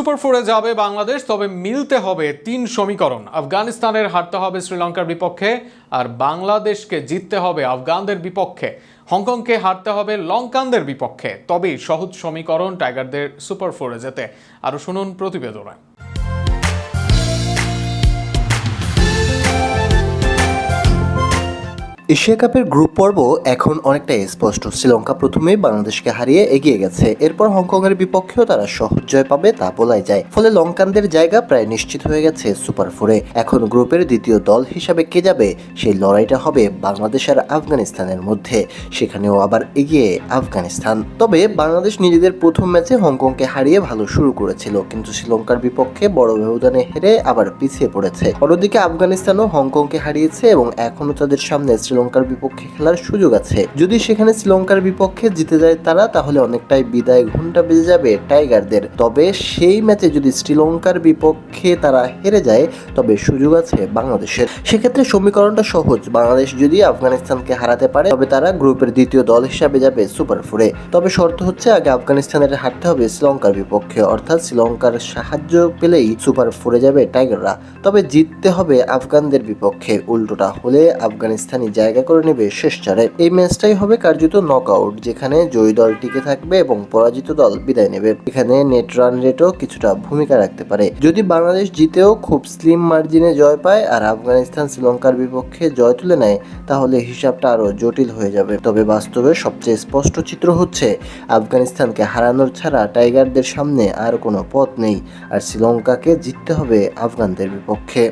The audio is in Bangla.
সুপার ফোরে যাবে বাংলাদেশ, তবে মিলতে হবে তিন সমীকরণ। আফগানিস্তানের হারতে হবে শ্রীলঙ্কার বিপক্ষে, আর বাংলাদেশকে জিততে হবে আফগানদের বিপক্ষে। হংকংকে হারতে হবে লঙ্কানদের বিপক্ষে। তবেই সহজ সমীকরণ টাইগারদের সুপার ফোরে যেতে। আরও শুনুন প্রতিবেদনে। এশিয়া কাপের গ্রুপ পর্ব এখন অনেকটাই স্পষ্ট। শ্রীলঙ্কা প্রথমেই বাংলাদেশকে হারিয়ে এগিয়ে গেছে। এরপর হংকংয়ের বিপক্ষেও তারা সহজ জয় পাবে তা বলাই যায়। ফলে লঙ্কানদের জায়গা প্রায় নিশ্চিত হয়ে গেছে সুপার ফোরে এখন গ্রুপের দ্বিতীয় দল হিসাবে কে যাবে সেই লড়াইটা হবে বাংলাদেশ আর আফগানিস্তানের মধ্যে। সেখানেও আবার এগিয়ে আফগানিস্তান। তবে বাংলাদেশ নিজেদের প্রথম ম্যাচে হংকংকে হারিয়ে ভালো শুরু করেছিল। কিন্তু শ্রীলঙ্কার বিপক্ষে বড় ব্যবধানে হেরে আবার পিছিয়ে পড়েছে। অন্যদিকে আফগানিস্তানও হংকংকে হারিয়েছে এবং এখনও তাদের সামনে শ্রীলঙ্কার বিপক্ষে খেলার সুযোগ আছে। যদি সেখানে শ্রীলঙ্কার বিপক্ষে জিতে যায় তারা, তাহলে অনেকটাই বিদায় ঘণ্টা বেজে যাবে টাইগারদের। তবে সেই ম্যাচে যদি শ্রীলঙ্কার বিপক্ষে তারা হেরে যায়, তবে সুযোগ আছে বাংলাদেশের। সেক্ষেত্রে সমীকরণটা সহজ। বাংলাদেশ যদি আফগানিস্তানকে হারাতে পারে, তবে তারা গ্রুপের দ্বিতীয় দল হিসাবে যাবে সুপার ফোরে। তবে শর্ত হচ্ছে আগে আফগানিস্তানের হারতে হবে শ্রীলঙ্কার বিপক্ষে। অর্থাৎ শ্রীলঙ্কার সাহায্য পেলেই সুপার ফোরে যাবে টাইগাররা। তবে জিততে হবে আফগানদের বিপক্ষে। উল্টোটা হলে আফগানিস্তানি জায়গা করে নেবে শেষ চারে। এই ম্যাচটাই হবে কার্যত নকআউট যেখানে জয়ী দল টিকে থাকবে এবং পরাজিত দল বিদায় নেবে। এখানে নেট রান রেটও কিছুটা ভূমিকা রাখতে পারে। যদি বাংলাদেশ জিতেও খুব স্লিম মার্জিনে জয় পায় আর আফগানিস্তান শ্রীলঙ্কার বিপক্ষে জয় তুলে নেয়, তাহলে হিসাবটা আরও জটিল হয়ে যাবে। তবে বাস্তবে সবচেয়ে স্পষ্ট চিত্র হচ্ছে, আফগানিস্তানকে হারানোর ছাড়া টাইগারদের সামনে আর কোনো পথ নেই, আর শ্রীলঙ্কাকে জিততে হবে আফগানদের বিপক্ষে।